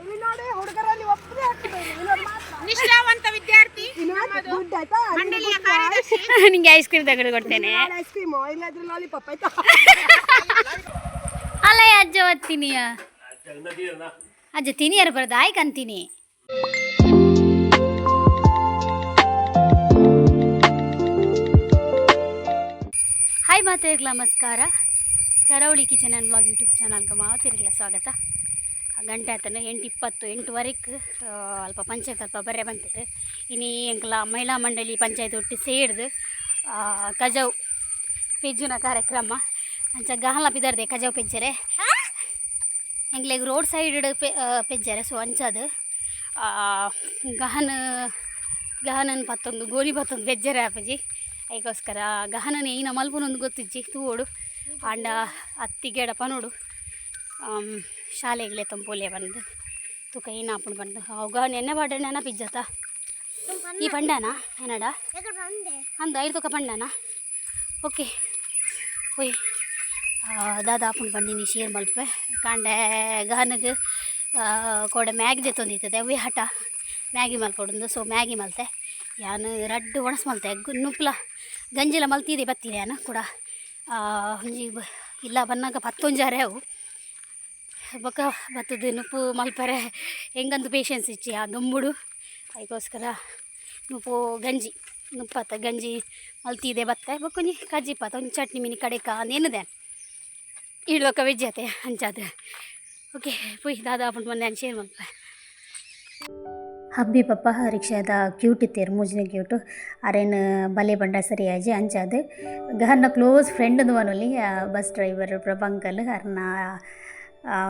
ಇಲ್ಲಿ ನೋಡಿ ಹುಡುಗರಲ್ಲಿ ಒಬ್ಬರೇ ನಿಷ್ಠಾವಂತ ವಿದ್ಯಾರ್ಥಿ ಮಂಡಳಿಯ ಕಾರ್ಯದರ್ಶಿ. ನಿಂಗೆ ಐಸ್ ಕ್ರೀಮ್ ತೆಗೆದು ಕೊಡ್ತೇನೆ. ಐಸ್ ಕ್ರೀಮ್ ಇಲ್ಲಾದ್ರೆ ಲಾಲಿಪಾಪ್ ಆಯ್ತಾ? ಅಲ್ಲ ಅಜ್ಜ ಒತ್ತೀನಿಯ ಅಜ್ಜ ತಿನಿಯರು ಬರೋದು ಆಯ್ಕಂತೀನಿ ಹಾಯ್ ಮಾತೆರ್ಗ್ಲ ನಮಸ್ಕಾರ. ಕರಾವಳಿ ಕಿಚನ್ ಆ್ಯಂಡ್ ಬ್ಲಾಗ್ ಯೂಟ್ಯೂಬ್ ಚಾನಲ್ಗೆ ಮಾತಿರ್ಗ್ಲ ಸ್ವಾಗತ. ಗಂಟೆ ಆತನ ಎಂಟು ಇಪ್ಪತ್ತು, ಎಂಟುವರೆಗೆ ಅಲ್ಪ ಪಂಚಾಯತ್ ಅಲ್ಪ ಬರೇ ಬಂತೇವೆ ಇನ್ನು ಎಂಕಲ ಮಹಿಳಾ ಮಂಡಳಿ ಪಂಚಾಯತ್ ಒಟ್ಟು ಸೇರಿದು ಕಜವ್ ಪೆಜ್ಜುನ ಕಾರ್ಯಕ್ರಮ. ಅಂಚ ಗಾಲ ಬಿದ್ದಾರ್ದೆ ಕಜವ್ ಪೆಜ್ಜರೆ. ಎಂಗ್ಲೆಗ್ ರೋಡ್ ಸೈಡ್ ಪೆ ಪೆಜ್ಜರೆ, ಸೊ ಅಂಚದು ಗಹನ, ಗಹನನ್ ಪತ್ತೊಂದು ಗೋಲಿ ಪತ್ತೊಂದು ಬೆಜ್ಜರೆ ಆಪಜಿ. ಅದಕ್ಕೋಸ್ಕರ ಗಹನನ ಏನ ಮಲ್ಪನೊಂದು ಗೊತ್ತಿಜ್ಜಿ, ತೂವೋಡು. ಆಂಡ ಅತ್ತಿಗೆಡ ನೋಡು. ಶಾಲೆಗೆ ತಂಪೋಲೆ ಬಂದು, ತುಕ ಏನು ಆಪಣ್ ಬಂದು. ಅವಾಗ ನೆನ್ನೆ ಬಾಡಣ್ಣ ನೆನ ತ ಈ ಪಂಡನ? ಏನಡ ಅಂದ ಐದು ತುಕ ಪಂಡನ? ಓಕೆ. ಓಯ್ ದಾದಾ ಆಪುಂಡು ಬಂದಿನಿ ಶೇರ್ ಮಲ್ಪೆ. ಕಾಂಡೆ ಗಾನಗೆ ಕೊಡೆ ಮ್ಯಾಗಿ ತೊಂದಿತ್ತದೆ ಅವೇ ಹಠ. ಮ್ಯಾಗಿ ಮಲ್ಕೊಡಂದು. ಸೊ ಮ್ಯಾಗಿ ಮಲ್ತೆ. ಯಾನು ರಡ್ಡು ಒಣಸ್ ಮಲ್ತೆ. ನುಪ್ಲ ಗಂಜಿಲ ಮಲ್ತಿದೆ ಬತ್ತಿದೆ ಯಾನು ಕೂಡ. ಒಂಜಿ ಇಲ್ಲ ಬನ್ನಾಗ ಪತ್ತೊಂಜಾರೆ ಅವು. ಬೊಕ್ಕ ಬತ್ತದ ನುಪ್ಪು ಮಲ್ಪರೆ, ಹೆಂಗಂದು ಪೇಷನ್ಸ್ ಇಚ್ಚಿ, ಆ ದೊಂಬುಡು ಅದಕ್ಕೋಸ್ಕರ ನುಪ್ಪು ಗಂಜಿ, ನುಪ್ಪತ್ತ ಗಂಜಿ ಮಲ್ತಿದೆ ಬತ್ತೆ. ಬೊಕ್ಕೊಂಜಿ ಕಜ್ಜಿ ಪತ್ತ ಒಂಜಿ ಚಟ್ನಿ ಮಿನಿ ಕಡೆಕ ಅಂದೇನದೆ ಇಡ್ಲೊಕ್ಕ ವೆಜ್ಜತೆ ಅಂಚಾದ ಓಕೆ ಪುಯ್, ದಾದಾ ಆಪುಂಡು ಬಂದೆ ಅನ್ ಶೇರ್ ಮಲ್ಪೆ ಹಬ್ಬಿ ಪಪ್ಪ ರಿಕ್ಷಾದ ಕ್ಯೂಟ್ ಇತ್ತೇರು ಮೂಜಿನ ಕ್ಯೂಟು ಅರೇನು, ಬಲೆ ಬಂಡ ಸರಿ ಆಜಿ ಅಂಚಾದು ಗಹರ್ನ ಕ್ಲೋಸ್ ಫ್ರೆಂಡ್ ವನೊಲಿ ಬಸ್ ಡ್ರೈವರ್ ಪ್ರಭಂಕಲ್, ಅರ್ನ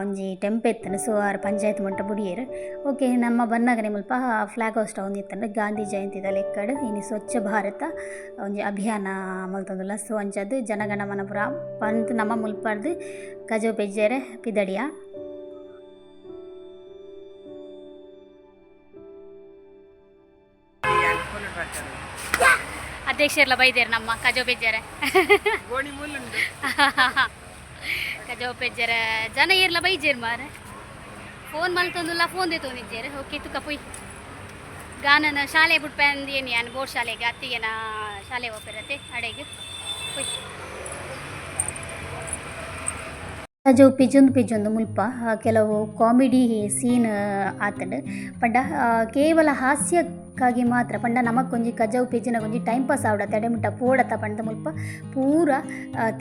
ಒಂಜಿ ಟೆಂಪ್ ಇತ್ತನು ಸೊ ಆರು ಪಂಚಾಯತ್ ಮಂಟ ಬುಡಿಯರ್. ಓಕೆ, ನಮ್ಮ ಬನ್ನಾಗನೆ ಮುಲ್ಪ ಫ್ಲಾಗ್ ಹೋಸ್ಟ್ ಒಂದಿತ್ತಂಡು ಗಾಂಧಿ ಜಯಂತಿದ ಲೆಕ್ಕಡು ಇನ್ನು ಸ್ವಚ್ಛ ಭಾರತ, ಒಂಜಿ ಅಭಿಯಾನ ಮಲ್ತೊಂದುಲ್ಲ ಸೊ ಅಂಚದು ಜನಗಣಮನ ಪುರ, ಪಂತ್ ನಮ್ಮ ಮುಲ್ಪರ್ದು ಕಜೋ ಪೆಜ್ಜೆರೆ ಪಿದಡಿಯ. ಅಧ್ಯಕ್ಷರೆಲ್ಲ ಬೈದೇರು ನಮ್ಮ ಕಜೋ ಪೆಜ್ಜೆರೆ. ಗೋಣಿ ಮುಳ್ಳುಂಡು ಕಜೋ ಪೆಜ್ಜೆರೆ ಜನ ಇರ್ಲ ಬೈಜೇರ್ ಮಾರ ಫೋನ್ ಮಲ್ತೊಂದುಲ್ಲ ಫೋನ್ ದೇ ತೊಂದಿದ್ದೇರೆ ಓಕೆ ತುಕ ಪುಯ್. ಗಾನನ ಶಾಲೆ ಏನು ಯಾನು ಬೋರ್ಡ್ ಶಾಲೆಗೆ ಅತ್ತಿಗೆ ನಾ ಶಾಲೆ ಹೋಗಿರತ್ತೆ ಅಡೆಗೆ. ಪುಯ್. ಕಜೋ ಪಿಜೊಂದು ಪಿಜೊಂದು ಮುಲ್ಪ ಕೆಲವು ಕಾಮಿಡಿ ಸೀನ್ ಆತಡ್ ಪಂಡ ಕೇವಲ ಹಾಸ್ಯಕ್ಕಾಗಿ ಮಾತ್ರ, ಪಂಡ ನಮಕೊಂಜಿ ಕಜವು ಪಿಜಿನ ಒಂಜಿ ಟೈಮ್ ಪಾಸ್ ಆವಡ ತಡೆ ಮುಟ್ಟ ಪೋಡತ ಪಂಡ ಮುಲ್ಪ, ಪೂರ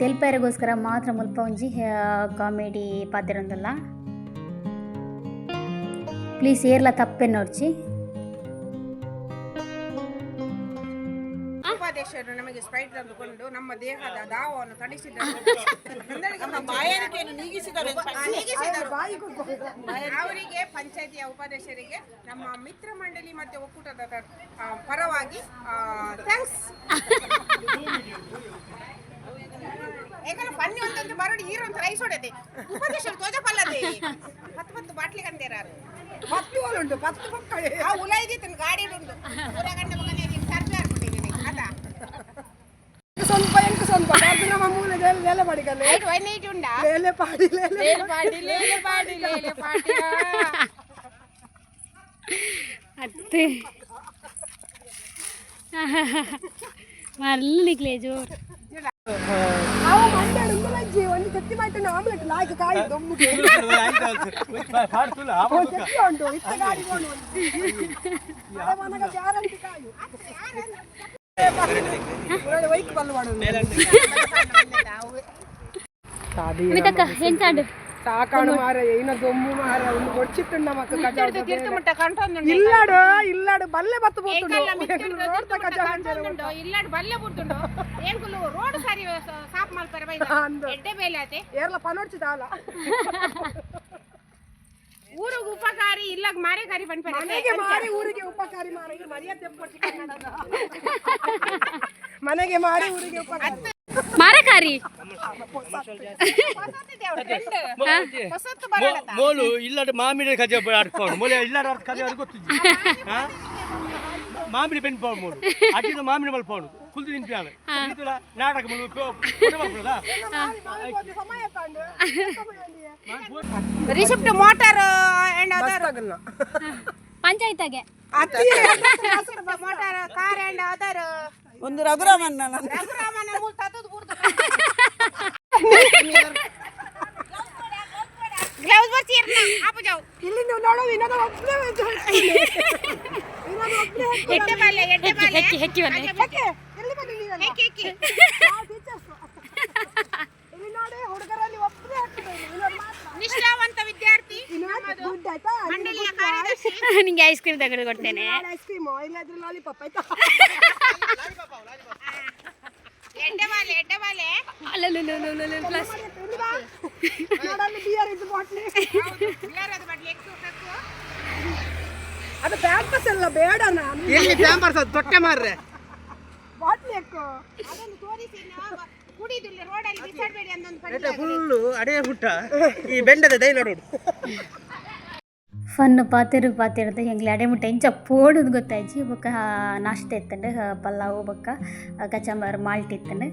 ತೆಲ್ಪೆರೆಗೋಸ್ಕರ ಮಾತ್ರ ಮುಲ್ಪ ಒಂಜಿ ಕಾಮಿಡಿ ಪಾತಿರೊಂದುಲ್ಲ ಪ್ಲೀಸ್ ಏರ್ಲ ತಪ್ಪೆನ್ನೋಡ್ಚಿ ಉಪಾಧ್ಯಕ್ಷರು ನಮಗೆ ಸ್ಪ್ರೈಟ್ ತಂದುಕೊಂಡು ನಮ್ಮ ದೇಹದ ದಾವವನ್ನು ತಣಿಸಿದರು. ನಮ್ಮ ಬಾಯಾರಿಕೆಯನ್ನು ನೀಗಿಸಿದರು ಅವರಿಗೆ ಪಂಚಾಯತಿಯ ಉಪಾಧ್ಯಕ್ಷರಿಗೆ ನಮ್ಮ ಮಿತ್ರ ಮಂಡಳಿ ಮತ್ತೆ ಒಕ್ಕೂಟದ ಪರವಾಗಿ ಥ್ಯಾಂಕ್ಸ್ ಯಾಕಂದ್ರೆ ಪನ್ನಿ ಒಂದೊಂದು ಈರು ಅಂತ ರೈಸ್ ಹೊಡೆದೆ. ಉಪದೇಶರು ತೋಜಪಲ್ಲದೆ ಹತ್ತು ಹತ್ತು ಬಾಟ್ಲಿ ಕಂಡೇರಾರು ಪತ್ತು ಉಂಟು ಪತ್ತು ಮಕ್ಕಳು ಆ ಉಲಾಯ್ದಿತ್ತು ಗಾಡಿ ಉಂಟು ಊರ ಗಂಡ ಮಗನೇ ಸ್ವಲ್ಪ ಎಂಟು ಸ್ವಲ್ಪ ಅದು ನಮ್ಮ ಮೂಲೆ ಲೇಲೆ ಲೇಲೆ ಮಾಡಿಕಲ್ಲ ಐದು ವೈನೈಟ್ ಉಂಡಾ? ಲೇಲೆ ಪಾಡಿ ಲೇಲೆ ಲೇಲೆ ಪಾಡಿ ಲೇಲೆ ಪಾಡಿ ಲೇಲೆ ಪಾಡಿ. ಅತ್ತೆ. ಮಲ್ಲಿಗ್ಲೇ ಜೋರು. ಅವ ಮಂಡ್ಯ ಉಂಗುಲಜ್ಜಿ ಒಂದು ತೆತ್ತಿ ಮಾಡ್ತಾನೆ ಆಮ್ಲೆಟ್ ಲಾಯ್ಕ ಕಾಯಿ ದೊಂಬುಗೆ ಒಂದು ತೆತ್ತಿ ಉಂಟು ಇತ್ತ ಗಾಡಿ ಕೊಂಡು ಒಂದು ಮನಗ ಗ್ಯಾರಂಟಿ ಕಾಯು ನೋಡಿ. ವೈಕ್ ಬಲ್ಲು ರೋಡ್ ಸಾರಿ ಸಾಪ್ ಊರಿಗೆ ಉಪಕಾರಿ ಇಲ್ಲ ಮಾರೇ ಕಾರಿ ಪನ್ಪರೆ ಮನೆಗೆ ಮಾರಿ ಊರಿಗೆ ಉಪಕಾರಿ ಮಾರ ಮರ್ಯಾದೆ. ಮನೆಗೆ ಮಾಡಿ ಊರಿಗೆ ಮಾರಕಾರಿ? ಮೋಲು ಇಲ್ಲದ ಮಾಮಿಡಿ ಕಜೆ ಆಡ್ಕೊಂಡು. ಮೋಲೆ ಇಲ್ಲದ ಕಜೆ ಗೊತ್ತಿದ್ದಿ ಹಾ? ಮಾಮಿಡಿ ಪೆನ್ ಪೌಡ್ ಮೋಲು ಅಟ್ಟಿದ ಮಾಮಿಡಿ ಮಲ್ ಪೌಡು. ಕುಲ್ದು ನಾಟಕ? ರಿಸಿಪ್ಟ್ ಮೋಟಾರ್ ಅಂಡ್ ಅದರ್ ತಗಲ್ಲ ಪಂಚಾಯತ್ಗೆ ಮೋಟಾರ್ ಕಾರ್ ಅಂಡ್ ಅದರ್ ಒಂದು ಗ್ಲೌಸ್ ಬರ್ಸಿ ಆಪು ಜಾವ್. ಇಲ್ಲಿ ನೀವು ನೋಡೋ ವಿನೋದ ಒಬ್ಬನೇ ವಿನೋದ ಒಬ್ಬನೇ ಎಡ್ಡೆ ಬಾಲೆ ಎಡ್ಡೆ ಬಾಲೆ ಹೆಕ್ಕಿ ಹೆಕ್ಕಿ ಬನ್ನಿ. ಯಾಕೆ ಎಲ್ಲಿ ಬಂದಿದ್ದೀರಲ್ಲ ಏಕೆ ಏಕೆ ನಾವು ಟೀಚರ್ಸ್ ಇಲ್ಲಿ ನೋಡಿ ಹುಡುಗರಲ್ಲಿ ಒಬ್ಬನೇ ಹಾಕ್ತದೆ ವಿನೋದ್ ನಿಷ್ಠಾವಂತ ವಿದ್ಯಾರ್ಥಿ. ವಿನೋದ್ ದುಡ್ಡು ಆಯ್ತಾ? ಮಂಡಳಿಯ ಕಾರ್ಯದರ್ಶಿ. ನಿಂಗೆ ಐಸ್ ಕ್ರೀಮ್ ತಗೊಂಡು ಕೊಡ್ತೇನೆ. ಐಸ್ ಕ್ರೀಮ್ ಇಲ್ಲಾದ್ರೆ ಲಾಲಿಪಾಪ್ ಆಯ್ತಾ ಎಡ್ಡೆ ಬಾಲೆ ಎಡ್ಡೆ ಬಾಲೆ ಪ್ಲಸ್ ಇಲ್ಲಿ ಬಾ. ನೋಡಲ್ಲಿ ಬಿಯರ್ ಇದು ಬಾಟ್ಲಿ ಬಿಳರದ ಬಡ್ಲಿ ಎಕ್ಕು ಕಕ್ಕು ಅದು ಎಲ್ಲ ಬೇಡ ನಾನು ಎಲ್ಲಿ ಪ್ಯಾಂಪರ್ಸ್ ಅದು ತೊಟ್ಟೆ ಮಾರ್ರೆ ಬಾಟ್ಲಿ ಹಾಕು ಅದನ್ನು ತೋರಿಸಿ ನಾವು ಕುಡಿದಿಲ್ಲ ರೋಡಲ್ಲಿ ಬಿಸಾಡಬೇಡಿ ಅಂದೊಂದು ಪಂಚಾಯತ್ ಫುಲ್ಲು ಅಡೇ ಪುಟ್ಟ ಈ ಬೆಂಡದ ನೋಡು ಫನ್ನು ಪಾತಿರು ಪಾತಿರದು ಹೆಂಗ್ಲಿ ಅಡೆ ಮುಟ್ಟ ಇಂಚ ಪೋಡುದು ಗೊತ್ತಾಯ್ಜಿ ಬೊಕ್ಕ ನಾಷ್ಟ ಇತ್ತಂಡು ಪಲಾವ್ ಬೊಕ್ಕ ಕಚಂಬರ್ ಮಾಲ್ಟ್ ಇತ್ತಂಡು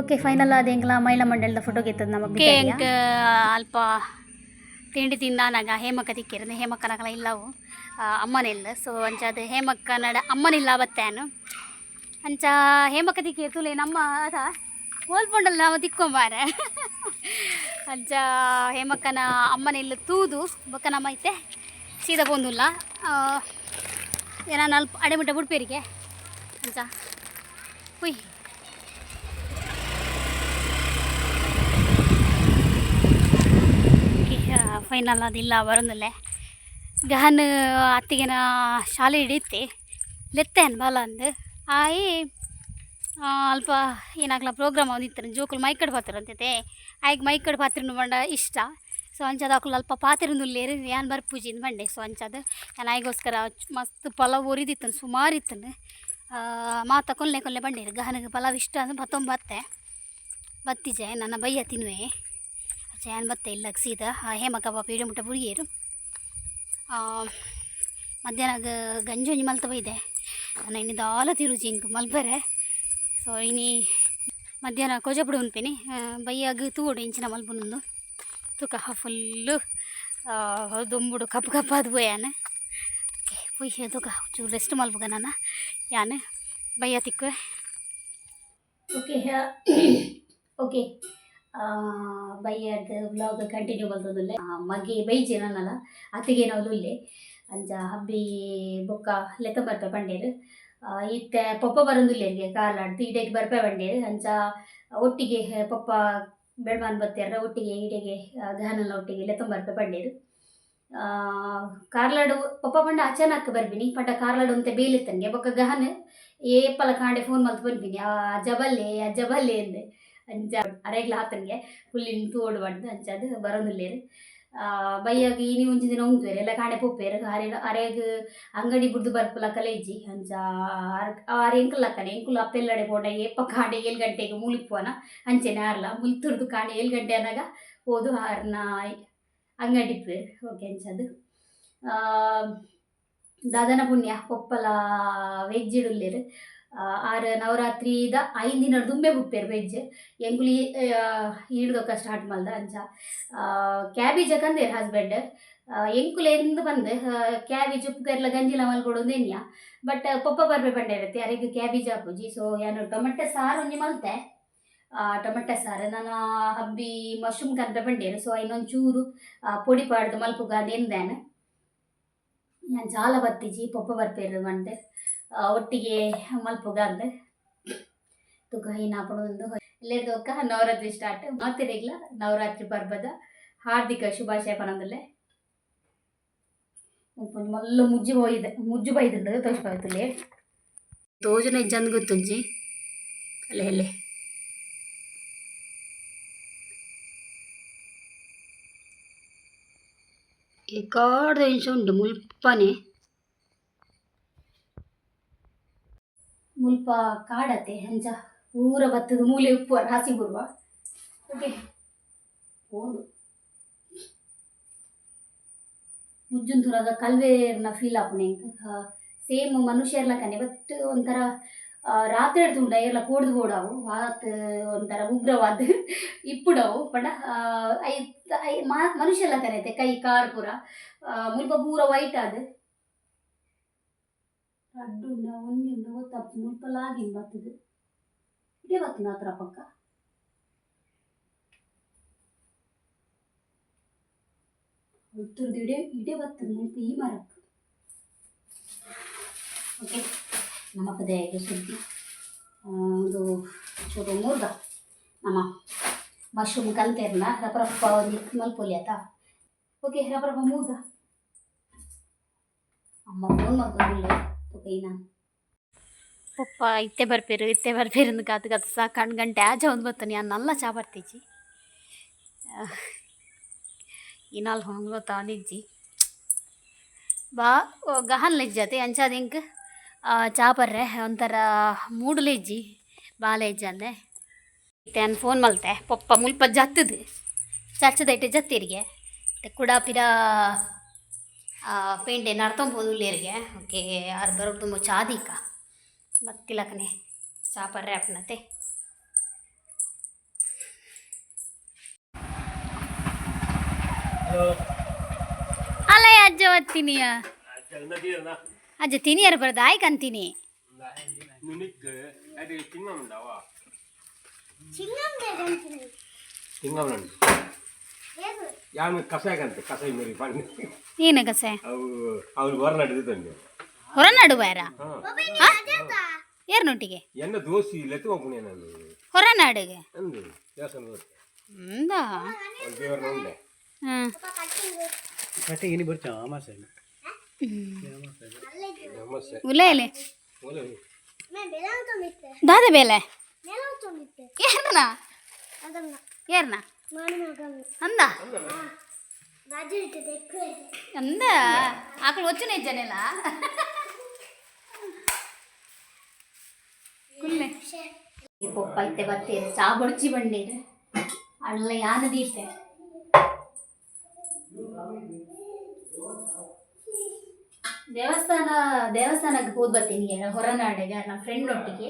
ಓಕೆ ಫೈನಲ್ ಅದು ಹೆಂಗ್ಲ? ಮಹಿಳಾ ಮಂಡಳದ ಫೋಟೋ ಗೆತ್ತದ ನಮಗೆ ಅಲ್ಪ ತಿಂಡಿ ತಿಂದಾನಾಗ ಹೇಮಕ್ಕ ತಿಕ್ಕಿರೋದು ಹೇಮಕ್ಕನಗಲ ಇಲ್ಲವು ಅಮ್ಮನಿಲ್ಲ. ಸೊ ಅಂಚ ಅದು ಹೇಮಕ್ಕನಡ ಅಮ್ಮನಿಲ್ಲ ಬತ್ತೇನು ಅಂಚ ಹೇಮಕ್ಕ ತಿಕ್ಕಿರ್ತುಲೆ ನಮ್ಮ ಅದ ಓಲ್ಪೊಂಡಲ್ಲ ನಾವು ತಿಕ್ಕೊಂಬಾರೆ. ಅಂಚ ಹೇಮಕ್ಕನ ಅಮ್ಮನಿಲ್ಲ ತೂದು. ಬೊಕ್ಕ ನಮ್ಮ ಐತೆ. ಸೀದಾ ಬಂದಿಲ್ಲ. ಏನಾನ ಅಲ್ಪ ಅಡೆಮಿಟ ಬುಡ್ಪೇರಿಗೆ. ಅಂಚ ಹುಯ್. ಫೈನಲ್ ಅದಿಲ್ಲ ಬರೋದಿಲ್ಲ ಗಹನ್ ಅತ್ತಿಗೆನ ಶಾಲೆ ಹಿಡಿತಿ ಲೆತ್ತೇನು ಬಲ ಅಂದು. ಆಯಿ ಅಲ್ಪ ಏನಾಗ್ಲ ಪ್ರೋಗ್ರಾಮ್ ಜೋಕಲ್ ಜೋಕುಲು ಮೈಕಡ್ ಪಾತ್ರ ಅಂತೈತೆ ಆಯ್ಕೆ ಮೈಕಡ್ ಪಾತ್ರನು ಬಂಡ ಇಷ್ಟ. ಸೊ ಅಂಚದ ಹಾಕಲು ಅಲ್ಪ ಪಾತ್ರೆನುಲ್ಲೇರು ಏನು ಬರ್ ಪೂಜಿನ ಬಂಡೆ ಸೊ ಅಂಚದ ನಾನು ಆಯ್ಗೋಸ್ಕರ ಮಸ್ತ್ ಪಲಾವ್ ಉರಿದಿತ್ತು ಸುಮಾರು ಇತ್ತು ಮಾತ ಕೊಲ್ಲೆ ಕೊಲ್ಲೆ ಬಂಡೇರಿ ಗಹನಿಗೆ ಪಲಾವ್ ಇಷ್ಟ ಅಂದ್ರೆ ಮತ್ತೊಂಬತ್ತೆ ಬತ್ತಿಜೆ, ನನ್ನ ಬಯ್ಯ ತಿನ್ನುವೆ ಏನು ಮತ್ತೆ ಇಲ್ಲ ಸೀದಾ ಹೇಮ ಕಬಾಬ್ ಇಡು ಮುಟ್ಟ ಹುಡುಗಿಯರು ಮಧ್ಯಾಹ್ನ ಗಂಜಿ ಒಂಜಿ ಮಲ್ತ ಬೈದೆ ನಾನು ಇನ್ನಿದ ಆಲ ತಿರುಜಿ ಇಂಕ್ ಮಲ್ಬರೆ ಸೊ ಇನಿ ಮಧ್ಯಾಹ್ನ ಕೊಜಪುಡು ಉನ್ಪೇನಿ ಬೈಯಾಗ ತೂಡು ಇಂಚಿನ ಮಲ್ಪುನೊಂದು ತೂಕ ಫುಲ್ಲು ದೊಂಬುಡು ಕಪ್ಪು ಕಪ್ಪಾದ ಬೋಯಾನ ಓಕೆ ತೂಕ ಚೂರು ರೆಸ್ಟ್ ಮಲ್ಪುಗ ನಾನು ಯಾನು ಬಯ್ಯ ತಿಕ್ಕುವೆ ಓಕೆ ಓಕೆ ಬೈಯರ್ದು ಬ್ಲಾಗ್ ಕಂಟಿನ್ಯೂ ಬಂದದಿಲ್ಲ ಮಗಿ ಬೈಜಿ ನಾನಲ್ಲ ಅತ್ತಿಗೆ ನಾವು ಇಲ್ಲೇ. ಅಂಜ ಹಬ್ಬಿ ಬೊಕ್ಕ ಲೆಕ್ಕ ಬರ್ಪೆ ಬಂಡೇರು ಇತ್ತೆ ಪಪ್ಪ ಬರಂದುಲ್ಲೇರಿಗೆ ಕಾಲಾಡ್ದು ಈಡೆಗೆ ಬರ್ಪೆ ಬಂಡೇರು ಅಂಜ ಒಟ್ಟಿಗೆ ಪಪ್ಪ ಬೆಳ್ಮಾನ್ ಬರ್ತಾರ ಒಟ್ಟಿಗೆ ಈಡೆಗೆ ಗಹನಲ್ಲ ಒಟ್ಟಿಗೆ ಲೆಕ್ಕ ಬರ್ಪೆ ಬಂಡೇರು ಕಾರ್ಲಾಡು, ಪಪ್ಪ ಪಂಡ ಅಚಾನಕ್ ಬರ್ಬಿನಿ, ಪಂಡ ಕಾರ್ಲಾಡು ಅಂತ ಬೇಲಿತ್ತಂಗೆ, ಬೊಕ್ಕ ಗಹನ್ ಏಪಲ ಕಾಂಡೆ ಫೋನ್ ಮಲ್ತು ಬರ್ಬಿನಿ ಆ ಜಬಲ್ಲೆ ಆ ಜಬಲ್ಲೆ ಅಂದೆ. ಅಂಚ ಅರೆಗ್ಲ ಹಾತನ್ಗೆ ಫುಲ್ಲಿನ ತೋಡು ಬಡ್ದು ಅಂಚದು ಬರೋದಿಲ್ಲೇರು ಬೈಯಾಗ ಇನಿ ಒಂಜಿ ದಿನ ಉಂತುವೆರ್ ಎಲ್ಲ ಕಾಣೆ ಪೊಪ್ಪೇರು ಅರೆ ಅರೆಗ್ ಅಂಗಡಿ ಬುಡ್ದು ಬರ್ಪುಲ ಕಲೇಜಿ ಅಂಚ ಆರು ಎಂಕಲ್ ಅಕ್ಕನೆ ಎಂಕುಲು ಅಪ್ಪೆಲ್ಲಡೆ ಪೋಂಡ ಎಪ್ಪ ಕಾಂಡೆ ಏಳು ಗಂಟೆಗೆ ಮೂಲಿಪೋನ ಅಂಚೆನೆ ಆರ್ಲ ಮುಲ್ತುರ್ದು ಕಾಂಡೆ ಏಳು ಗಂಟೆ ಅನ್ನಾಗ ಹೋದು ಆರ್ನ ಅಂಗಡಿ ಪೇರು ಓಕೆ ಅಂಚದು ದಾದನ ಪುಣ್ಯ ಪೊಪ್ಪಲ ವೆಜ್ ಆರು ಐದು ದಿನ ದುಂಬೆ ಬುಪ್ಪೇರು ವೆಜ್ ಎಂಕುಲಿ ಈಡ್ದೊಕ್ಕ ಸ್ಟಾರ್ಟ್ ಮಲ್ದ ಅಂಚ. ಕ್ಯಾಬೇಜ್ ಹಾಕಂದೆ ಹಸ್ಬೆಂಡ್ ಎಂಕುಲು ಎಂದು ಬಂದು. ಕ್ಯಾಬೇಜ್ ಉಪ್ಪುಗರ್ಲ ಗಂಜಿಲ ಮಲ್ಕೊಡೋದು ಎನ್ಯ ಬಟ್ ಪಪ್ಪ ಬರ್ಬೆ ಬಂಡೆ ಇರುತ್ತೆ. ಯಾರಿಗೆ ಕ್ಯಾಬೇಜ್ ಹಾಪುಜಿ ಸೊ ಯಾನು ಟೊಮೆಟೊ ಸಾರು ಒಂಜಿ ಮಲ್ತೆ. ಟೊಮೆಟೊ ಸಾರು. ನಾನು ಹಬ್ಬಿ ಮಶ್ರೂಮ್ ಕಂತ ಬಂಡೇರು ಸೊ ಇನ್ನೊಂದು ಚೂರು ಪುಡಿ ಪಾಡ್ದು ಮಲ್ಪುಗ ಅದೆಂದೇನು ನಾನು ಜಾಲ ಬತ್ತಿಜಿ. ಪಪ್ಪ ಬರ್ಪೇರು ಮಂಡೆ ಒಟ್ಟಿಗೆ ಮಲ್ಪುಗ ಅಂದೆ. ತುಕ ಏನಾಪಡೊಂದು ಇಲ್ಲೇದೊಕ್ಕ ನವರಾತ್ರಿ ಸ್ಟಾರ್ಟ್ ಮಾತಿರಿಗ್ಲ ನವರಾತ್ರಿ ಪರ್ವದ ಹಾರ್ದಿಕ ಶುಭಾಶಯ ಪನಂದಲೆ ಮಲ್ಲ ಮುಜ್ಜು ಹೋಯ್ದೆ, ಮುಜ್ಜು ಬೈದುಂಡು ತೋರಿಸ್ಬೋಯ್ತುಲೆ ತೋಜನ ಇಜ್ಜಂದು ಗೊತ್ತುಂಜಿ. ಅಲ್ಲೇ ಅಲ್ಲೇ. ಈ ಕಾಡ್ದು ಇಂಚು ಉಂಟು ಮುಲ್ಪನೆ. ಮುಲ್ಪ ಕಾಡತೆ ಅಂಚ ಊರ ಭತ್ತದ ಮೂಲೆ ಉಪ್ಪು, ರಾಸಿ ಬರುವ. ಓಕೆ, ಓದು. ಮುಜ್ಜುಂತುರಾಗ ಕಲ್ವೇರ್ನ ಫೀಲ್ ಆಪುನೆ ಸೇಮ್ ಮನುಷ್ಯರ್ಲ ಕನೆ ಬಟ್ ಒಂಥರ ರಾತ್ರಿ ಎಡ್తుంಡ ಎಲ್ಲ ಕೂಡ್ದು ಓಡಾವು ಆತ್ ಒಂಥರ ಉಗ್ರವಾದ ಇಪ್ಪುಡವು, ಪಡ ಐ ಐ, ಮಾ- ಮನುಷ್ಯ ಎಲ್ಲ ಕರೆಯತ್ತೆ ಕೈ, ಕಾರ್ ಪೂರ. ಮುಲ್ಪ ಪೂರ ವೈಟ್ ಆದ್. ರಡ್ಡುಂಡ ಒಂದುಂಡ ಗೊತ್ತಪ್ಪ ಮುಲ್ಪ ಲಾಗಿನ್ ಬರ್ತದೆ ಇದೇ ಬರ್ತದೆ ಹತ್ರ ಪಕ್ಕ. ಉತ್ತರದ್ದು ಇಡೇ ಇಡೇ ಬರ್ತದೆ ಮುಲ್ಪ ಈ ಮರಕ್ಕೆ. ಓಕೆ, ನಮ್ಮ ಪದೆಗೆ ಸುದ್ದಿ ಒಂದು ಚೂರು ಮೂರ್ದ ನಮ್ಮ ಮಶ್ರೂಮ್ ಕಲ್ತೇರ್ನ ರಪರಪ್ಪ ಒಂದು ಮಲ್ಪೊಲಿ ಆತ. ಓಕೆ ರಪರಪ್ಪ ಮೂರ್ದ ಅಮ್ಮ ಫೋನ್ ಮಾಡ್ಕೊಂಡಿಲ್ಲ. ತುಕೈನ ಪಪ್ಪ, ಇತ್ತೆ ಬರ್ಪೇರು ಇತ್ತೆ ಬರ್ಪೇರು ಅಂದ್ ಕಾತು ಕಾತು ಕಣ್ ಗಂಟೆ ಆಜ ಒಂದು ಬರ್ತಾನೆ ನಲ್ಲ ಚಾ ಬರ್ತೀಜಿ ಇನಾಲ್ ಹೊಂಗ್ ತಾನಿಜ್ಜಿ. ನಿಜ್ಜಿ ಬಾ ಗಹನ್ ಲೆಜ್ಜತೆ ಅಂಚಾದ ಇಂಕ್ ಚಾ ಬರ್ರೆ, ಒಂಥರ ಮೂಡ್ ಲೆಜ್ಜಿ ಬಾಲೆ ಲೆಜ್ಜ ಅಂದೆ. ನಾನು ಫೋನ್ ಮಲ್ತೆ, ಪಪ್ಪ ಮುಲ್ಪ ಜತ್ತದು ಇಟ್ಟು ಜತ್ತಿರಿಗೆ ಕೂಡ ಪೇಂಟೆ ನಡ್ತೊಂಬೋದು ಉಳ್ಳೇರಿಗೆ ಓಕೆ ಯಾರು ಬರೋದು ತುಂಬ ಚಾದೀಕ. ಮತ್ತಿಲಕನೆ ಚಾ ಬರ್ರೆ ಅಪ್ಪನತೆ ಅಲ್ಲ ಅಜ್ಜ ಒತ್ತೀನಿ ಅಜ್ಜ ತಿನಿಯರು ಬರೋದು ಆಯ್ಕೆ ಅಂತೀನಿ. ಹಿಂಗವನಂಡು ಯಾನು ಕಸಾಯಕಂತೆ ಕಸಾಯ ಮರಿ ಬಣ್ಣ ಏನು ಕಸೆ ಅವು ಅವ್ರು ಹೊರ ನಡೆದಿದ್ದಂಗೆ ಹೊರ ನಡುವಾರ ಏರ್ನೊಟ್ಟಿಗೆ ಎನ್ನ ದೋಸಿ ನಾನು. ಹೊರ ನಾಡಿಗೆ? ಅಂದು ದೇವಸ್ಥಾನ ಹ್ಞೂ ಮತ್ತೆ ಅಮಾಸೆ ಒಲೆ ದಾದ ಬೇಲೆ? ಏರ್ನ ಏರ್ನ ಅಂದ ಅಂದ ಆಕಳು వచ్చిన ಇಜ್ಜನೆಲ್ಲ ಕುಲ್ಲೆ ಪಪ್ಪ ಐತೆ ಬತ್ತೀರಿ ಚಾ ಬಡ್ಚಿ ಬಂಡೀರಿ ಅಣ್ಣ ಯಾನ ದೀತೆ ದೇವಸ್ಥಾನ ದೇವಸ್ಥಾನಕ್ಕೆ ಹೋಗಿ ಬರ್ತೀನಿ ಹೊರನಾಡಿಗೆ ನಮ್ಮ ಫ್ರೆಂಡ್ ಒಟ್ಟಿಗೆ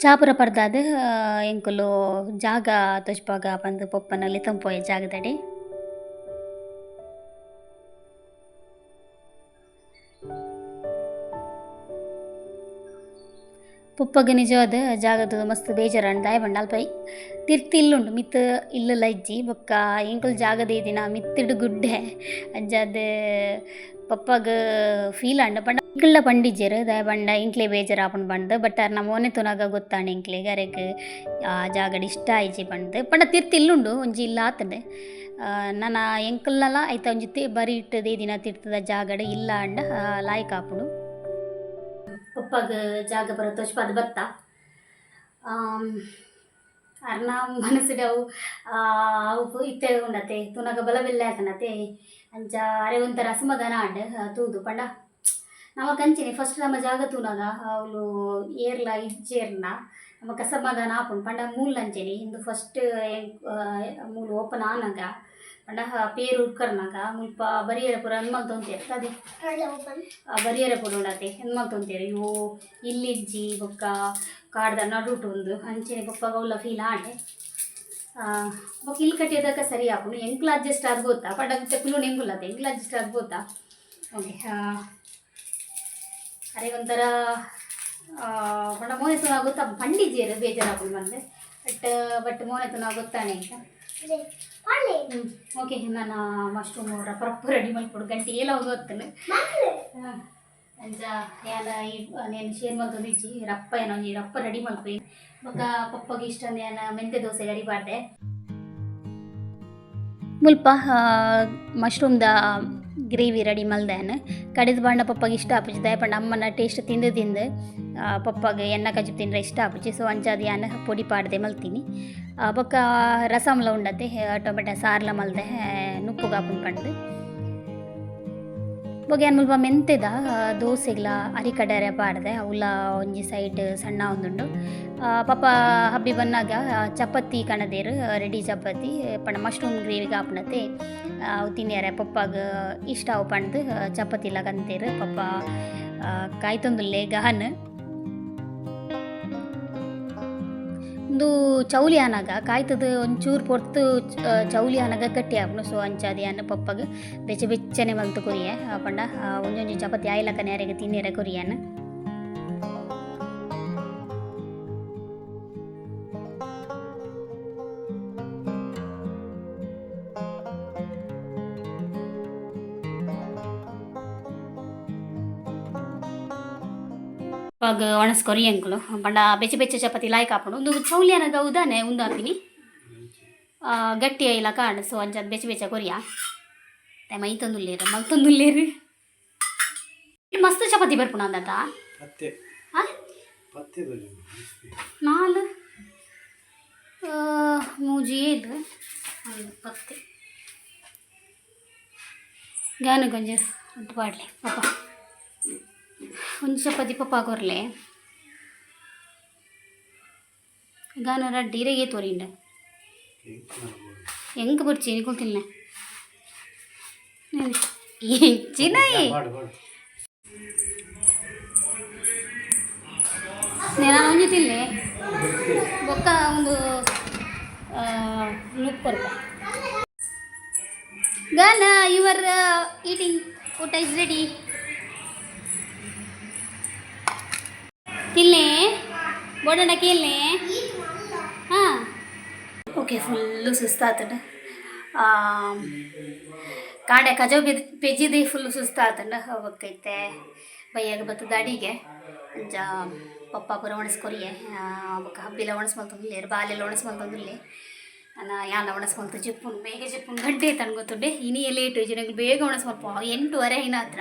ಚಾಪುರ ಪರ್ದಾದ ಎಂಕುಲು ಜಾಗ ತುಷ್ಪಾಗ ಬಂದು ಪಪ್ಪನಲ್ಲಿ ತಂಪೋಯ ಜಾಗದಡಿ ಪುಪ್ಪಗ ನಿಜವಾದ ಜಾಗದ ಮಸ್ತ್ ಬೇಜಾರಣ್ಣ ದಾಯ ಬಂಡಾಲ್ ಪೈ. ತಿರ್ತಿ ಇಲ್ಲುಂಡು ಮಿತ್ ಇಲ್ಲಲ್ಲ ಇಜ್ಜಿ. ಬೊಕ್ಕ ಎಂಕಲ್ ಜಾಗದ ದಿನ ಮಿತ್ತಿಡು ಗುಡ್ಡೆ. ಅಜ್ಜದ ಪಪ್ಪಗ ಫೀಲ್ ಆಂಡ ಪಂಡ. ಇಂಕ್ಲ ಪಂಡಿಜರ್ ದಾಯ ಬಂಡ, ಇಂಕ್ಲೆ ಬೇಜಾರ ಆಪನ್ ಬಂದ. ಬಟ್ ಅರ್ ನಮ್ಮ ಓನೆ ತುನಾಗ ಗೊತ್ತಾಂಡು ಇಂಕ್ಲೆ ಅರೆಗ್ ಆ ಜಾಗಡ್ ಇಷ್ಟ ಆಯ್ಜಿ ಬಂದು. ಪಂಡ ತಿರ್ತಿ ಇಲ್ಲುಂಡು, ಒಂಜಿ ಇಲ್ಲ ಆತಂಡೆ. ನನ್ನ ಎಂಕಲ್ನಲ್ಲ ಆಯ್ತಾ ಒಂಜಿ ತಿ, ಬರಿ ಇಟ್ಟದೆ ದಿನ ತಿರ್ತದ ಜಾಗಡ ಇಲ್ಲ ಅಂಡ ಲಾಯ್ಕ್ ಆಪುಂಡು. ಪಪ್ಪಾಗ ಜಾಗ ಬರೋ ಅಷ್ಟು ಅದು ಬತ್ತ ಅರ್ನ ಮನಸ್ಸಿಗೆ ಅವು ಅವು ಇತ್ತೆ ಉಂಡತೆ, ತುನಗ ಬಲವಿಲ್ಲ ಯಾಕನತೆ ಅಂಚ ಅರೆ ಒಂಥರ ಅಸಮಾಧಾನ ಆಂಡ್ ತೂದು ಪಂಡ. ನಮ್ಮ ಕಂಚಿನಿ ಫಸ್ಟ್ ನಮ್ಮ ಜಾಗ ತೂನಗ ಅವಳು ಏರ್ಲ ಇಜ್ಜೇರ್ನ ನಮ್ಮ ಕಸಮಾಧಾನ ಆಪುಂಡು ಪಂಡ ಮೂಲ್ ಅಂಚೆನಿ ಇಂದು ಫಸ್ಟ್ ಮೂಲು ಓಪನ್ ಆನಾಗ. ಪಂಡ ಪೇರು ಉಟ್ಕರ್ನಾಗ ಮುಲ್ಪ ಬರಿಯರ ಪುರ ಹನುಮಲ್ ತೊಂತೇರು. ಅದೇ ಬರಿಯರ ಪುರ ಉಂಡತೆ ಹನುಮಲ್ ತೊಂತೇರು. ಇವು ಇಲ್ಲಿಜ್ಜಿ ಬೊಕ್ಕ ಕಾಡ್ದ ನಡುಟು ಒಂದು ಅಂಚೆನೆ ಬೊಕ್ಕ ಗೌಲ ಫೀಲ್ ಆಂಡೆ. ಬೊಕ್ಕ ಇಲ್ಲಿ ಕಟ್ಟಿದಾಗ ಸರಿ ಹಾಕೊಂಡು ಎಂಕ್ಲ ಅಡ್ಜಸ್ಟ್ ಆಗ್ಬೋತಾ ಗೊತ್ತಾ? ಪಂಡ ತೆಕ್ಕಲು ನೆಂಗುಲ್ಲತೆ ಎಂಕ್ಲ ಅಡ್ಜಸ್ಟ್ ಆಗ್ಬೋತಾ ಓಕೆ ಅರೆ ಒಂಥರ ಪಂಡ ಮೋನೆ ತುನ ಗೊತ್ತಾ ಪಂಡಿಜೇರು ಬೇಜಾರಾಪುಂಡು ಬಂದೆ. ಬಟ್ ಬಟ್ ಮೋನೆ ತುನ ಗೊತ್ತಾನೆ ಅಂತ ಹ್ಞೂ ಓಕೆ ನಾನು ಮಶ್ರೂಮ್ ರಪ್ಪ ರೆಡಿ ಮಾಡಿಕೊಡು. ಗಂಟೆ ಎಲ್ಲ ಅಂಚ ಯಾನ ಈ నేను ಶೇರ್ ಮಲ್ತೊಂದು ಇಜ್ಜಿ ರಪ್ಪ ಏನೋ ನೀ ರಪ್ಪ ರೆಡಿ ಮಲ್ಪಿ ಬೊಕ್ಕ ಪಪ್ಪಗೆ ಇಷ್ಟ ನಾನು ಮೆಂತೆ ದೋಸೆ ರೆಡಿ ಮಾಡಿದೆ. ಮುಲ್ಪ ಮಶ್ರೂಮ್ದ ಗ್ರೇವಿ ರೆಡಿ ಮಲ್ದೇನು. ಕಡಿದ ಬಣ್ಣ ಪಪ್ಪಗೆ ಇಷ್ಟ ಆಪುಜಿ. ದಯಪಂಡ ಅಮ್ಮನ ಟೇಸ್ಟ್ ತಿಂದು ತಿಂದು ಪಪ್ಪಗೆ ಎಣ್ಣೆ ಕಜ್ಜಿ ತಿಂದ್ರೆ ಇಷ್ಟ ಆಪುಜಿ. ಸೊ ಅಂಚಾದ ಯಾನ ಪುಡಿ ಪಾಡ್ದೆ ಮಲ್ತೀನಿ. ಬೊಕ್ಕ ರಸಮ್ಲ ಉಂಡತೆ ಟೊಮೆಟೊ ಸಾರ್ಲ ಮಲ್ದೆ ನುಪ್ಪು ಕಾಪುನ್ ಬೊಕ ಏನು ಮುಲ್ಪ ಮೆಂತೆದ? ದೋಸೆಗ್ಲ ಅರಿಕಡರೆ ಪಾಡ್ದೆ, ಅವಲ ಒಂಜಿ ಸೈಡ್ ಸಣ್ಣ ಒಂದುಂಡು. ಪಾಪ ಹಬ್ಬಿ ಬಂದಾಗ ಚಪಾತಿ ಕಣದೇರು ರೆಡಿ ಚಪಾತಿ ಪಂಡ ಮಶ್ರೂಮ್ ಗ್ರೇವಿಗೆ ಹಾಪ್ನತೆ ಅವು ತಿನ್ಯಾರೆ ಪಪ್ಪಾಗ ಇಷ್ಟ ಅವು ಪಂಡ್ದು ಚಪಾತಿ ಲಗಂತೇರು ಪಪ್ಪ ಕಾಯ್ತೊಂದುಲ್ಲೆ ಗಹನ್. ಒಂದು ಚೌಲಿ ಆನಗ, ಕಾಯ್ತದ ಒಂಚೂರು ಪೊರ್ತು ಚೌಲಿ ಆನಗ ಗಟ್ಟಿ ಆಪುನು ಸೊ ಅಂಚಾದಿ ಅನ್ನ ಪಪ್ಪಗ ಬೆಚ್ಚ ಬೆಚ್ಚನೆ ಮಲ್ತು ಕೊರಿಯೆ ಪಂಡ ಒಂಜೊಂಜಿ ಚಪಾತಿ ಆಯ್ಲಕ ನೇರೆಗೆ ತಿನ್ನೇರೆ ಕೊರಿಯನ್ ಪಗ್ ಒಣಸ್ಕೊರಿ ಅಂಕುಲು. ಪಂಡ ಬೆಚ್ಚ ಬೆಚ್ಚ ಚಪಾತಿ ಲಾಯ್ಕ್ ಹಾಪುಂಡು ಒಂದು ಚೌಲಿ ದೌದನೆ ಉದಾನೆ ಉಂದು ಆ, ಗಟ್ಟಿ ಇಲ್ಲ ಕಾಂಡು ಸೊ ಅಂಚದ್ ಬೆಚ್ಚ ಕೊರಿಯಾ. ಕೊರಿಯ ಮೈ ತಂದುಲ್ಲೇರು ಮಗ್ ತಂದುಲ್ಲೇರು. ಮಸ್ತ್ ಚಪಾತಿ ಬರ್ಪುಣ ಅಂದಟ ನಾಲ್. ಮೂಜಿ ಪತ್ತೆ ಪತ್ತು. ಗಾನ ಗೊಂಜ ಉಂಟು ಪಾಡ್ಲಿ. ಪಾಪ. ಒಂದು ಚಪಾತಿ ಪಪ್ಪ ಕೊರ್ಲೆ ಗಾನ ರಡ್ಡಿ ಇರಗೆ ತೋರಿಂಡ ಹೆಂಗೆ ಬರ್ಚಿ ನಿಕೊಳ್ತಿಲ್ಲ ಚಿನಾಯಿ ಪಾಡು ಪಾಡು నేను ಒಂಜಿ ತಿನ್ಲೆ ಬೊಕ್ಕ ಒಂದು ಲುಕ್ ಕೊಡ್ಪ ಗನ್ ಯುವರ್ ಈಟಿಂಗ್ ಊಟ ಇಸ್ ರೆಡಿ ತಿನ್ಲೆ ಬೋಡಣ್ಣ ಇಲ್ಲಿ? ಹಾಂ. ಓಕೆ ಫುಲ್ಲು ಸುಸ್ತಾತಂಡ ಕಾಡೆ ಕಜೋ ಬೆದ್ ಪೆಜ್ಜಿದೆ ಫುಲ್ಲು ಸುಸ್ತಾತಂಡ ಹೋಗಕ್ಕೈತೆ ಬೈಯಾಗ ಬತ್ತದ ಅಡಿಗೆ. ಜ ಪಪ್ಪ ಪುರ ಒಣಸ್ಕೊರಿಯೆ ಬೊಕ್ಕ ಹಬ್ಬಿಲ ಒಣಸ್ಮಲ್ತೊಂದುಲ್ಲೇರು ಬಾಲೆಲ್ಲ ಒಣಸ್ಮಲ್ತೊಂದುಲ್ಲೆ ನಾನು ಯಾನ ಒಣಸ್ಮಲ್ತು ಜಿಪ್ಪುನ್ ಬೇಗ ಜಿಪ್ಪುನ್ ಗಂಟೆ ತನ್ ಗೊತ್ತುಂಡೆ. ಇನಿಯೇ ಲೇಟು ಜನಕ್ಕೆ ಬೇಗ ಒಣಸ್ಮಲ್ಪ ಎಂಟುವರೆ ಇನ್ನ ಹತ್ರ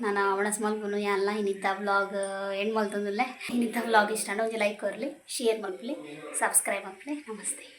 ನಾನು ಒಣಸ್ ಮಲ್ಪುನು ಎಲ್ಲ ಇನ್ನಿತ್ತ ವ್ಲಾಗ್ ಎಂಡ್ ಮಲ್ತೊಂದುಲ್ಲೆ ಇನ್ನಿತ್ತ ವ್ಲಾಗ್ ಇಷ್ಟ ಒಂದು ಲೈಕ್ ಕೊರ್ಲಿ ಶೇರ್ ಮಾಡ್ಲಿ ಸಬ್ಸ್ಕ್ರೈಬ್ ಮಾಡ್ಲಿ ನಮಸ್ತೆ.